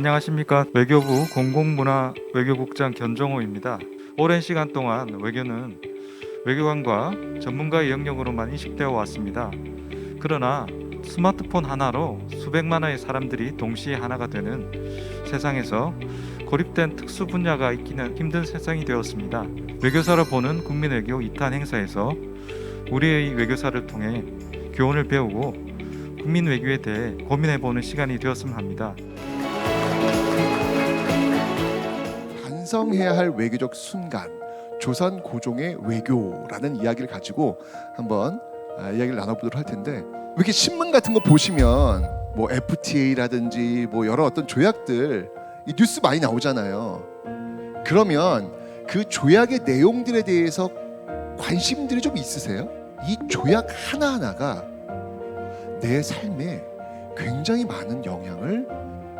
안녕하십니까 외교부 공공문화 외교국장 견정호입니다. 오랜 시간 동안 외교는 외교관과 전문가의 영역으로만 인식되어 왔습니다. 그러나 스마트폰 하나로 수백만 의 사람들이 동시에 하나가 되는 세상에서 고립된 특수 분야가 있기는 힘든 세상이 되었습니다. 외교사로 보는 국민 외교 2탄 행사에서 우리의 외교사를 통해 교훈을 배우고 국민 외교에 대해 고민해 보는 시간이 되었으면 합니다. 반성해야 할 외교적 순간 조선 고종의 외교라는 이야기를 가지고 한번 아, 이야기를 나눠보도록 할 텐데 왜 이렇게 신문 같은 거 보시면 뭐 FTA라든지 뭐 여러 어떤 조약들 이 뉴스 많이 나오잖아요. 그러면 그 조약의 내용들에 대해서 관심들이 좀 있으세요? 이 조약 하나하나가 내 삶에 굉장히 많은 영향을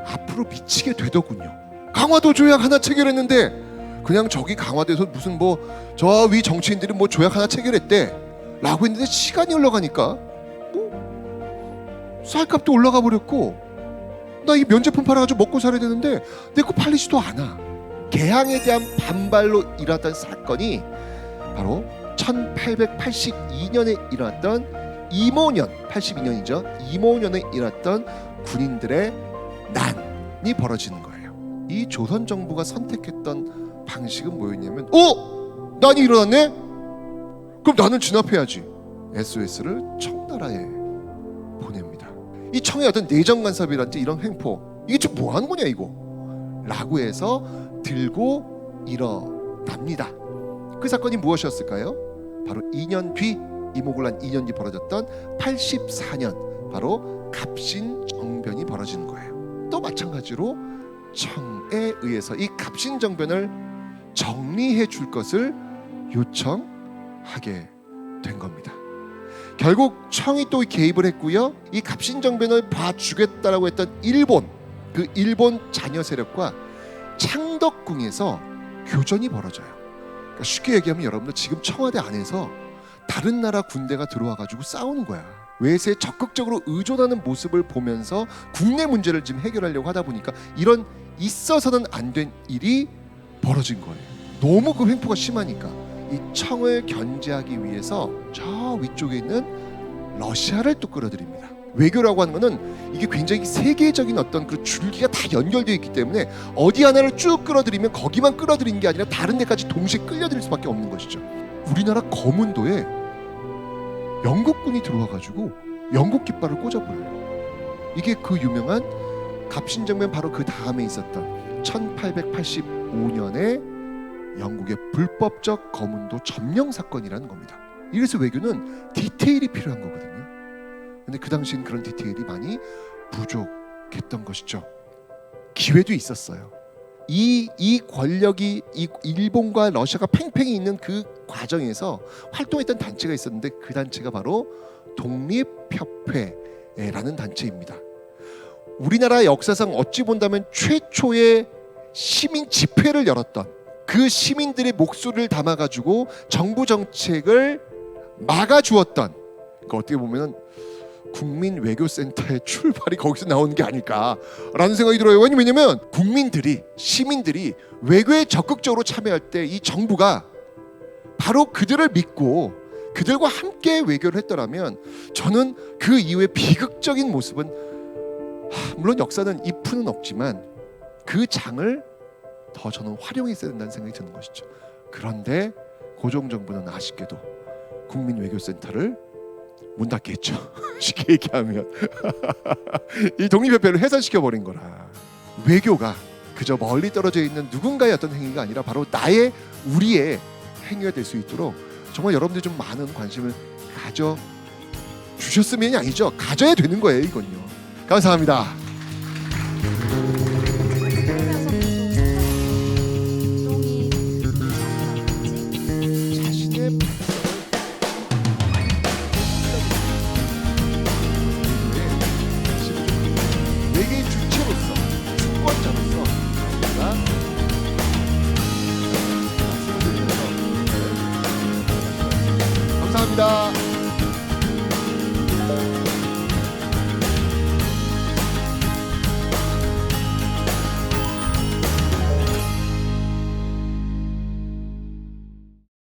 앞으로 미치게 되더군요. 강화도 조약 하나 체결했는데 그냥 저기 강화도에서 무슨 뭐 저 위 정치인들이 뭐 조약 하나 체결했대라고 했는데 시간이 흘러가니까 뭐 쌀값도 올라가 버렸고 나 이 면제품 팔아가지고 먹고 살아야 되는데 내 거 팔리지도 않아. 개항에 대한 반발로 일어났던 사건이 바로 1882년에 일어났던 이모년 82년이죠. 이모년에 일어났던 군인들의 난이 벌어지는 거예요. 이 조선 정부가 선택했던 방식은 뭐였냐면, 어, 난이 일어났네. 그럼 나는 진압해야지. SOS를 청나라에 보냅니다. 이 청의 어떤 내정 간섭이란지 이런 횡포 이게 지금 뭐 하는 거냐 이거? 라고 해서 들고 일어납니다. 그 사건이 무엇이었을까요? 바로 2년 뒤 이모군란 2년 뒤 벌어졌던 84년 바로 갑신 정변이 벌어지는 거예요. 또 마찬가지로 청에 의해서 이 갑신정변을 정리해 줄 것을 요청하게 된 겁니다. 결국 청이 또 개입을 했고요. 이 갑신정변을 봐주겠다라고 했던 일본 그 일본 자녀 세력과 창덕궁에서 교전이 벌어져요. 그러니까 쉽게 얘기하면 여러분들 지금 청와대 안에서 다른 나라 군대가 들어와 가지고 싸우는 거야. 외세에 적극적으로 의존하는 모습을 보면서 국내 문제를 지금 해결하려고 하다 보니까 이런 있어서는 안 된 일이 벌어진 거예요. 너무 그 횡포가 심하니까 이 청을 견제하기 위해서 저 위쪽에 있는 러시아를 또 끌어들입니다. 외교라고 하는 거는 이게 굉장히 세계적인 어떤 그 줄기가 다 연결되어 있기 때문에 어디 하나를 쭉 끌어들이면 거기만 끌어들이는 게 아니라 다른 데까지 동시에 끌려들일 수밖에 없는 것이죠. 우리나라 검은도에 영국군이 들어와 가지고 영국 깃발을 꽂아버려요. 이게 그 유명한 갑신정변 바로 그 다음에 있었던 1885년에 영국의 불법적 검은도 점령 사건이라는 겁니다. 이래서 외교는 디테일이 필요한 거거든요. 근데 그 당시엔 그런 디테일이 많이 부족했던 것이죠. 기회도 있었어요. 이, 이 권력이 이 일본과 러시아가 팽팽히 있는 그 과정에서 활동했던 단체가 있었는데 그 단체가 바로 독립협회라는 단체입니다. 우리나라 역사상 어찌 본다면 최초의 시민 집회를 열었던 그 시민들의 목소리를 담아가지고 정부 정책을 막아주었던 그 어떻게 보면은 국민 외교센터의 출발이 거기서 나오는 게 아닐까라는 생각이 들어요. 왜냐면 국민들이 시민들이 외교에 적극적으로 참여할 때 이 정부가 바로 그들을 믿고 그들과 함께 외교를 했더라면 저는 그 이후의 비극적인 모습은 하, 물론 역사는 if는 없지만 그 장을 더 저는 활용했어야 된다는 생각이 드는 것이죠. 그런데 고종 정부는 아쉽게도 국민 외교센터를 문 닫게 했죠. 쉽게 얘기하면 이 독립협회를 해산시켜 버린 거라. 외교가 그저 멀리 떨어져 있는 누군가의 어떤 행위가 아니라 바로 나의 우리의 행위가 될 수 있도록 정말 여러분들 좀 많은 관심을 가져 주셨으면이 아니죠. 가져야 되는 거예요, 이건요. 감사합니다. 주체로서 주권자로서. 말씀을 드리면서 감사합니다.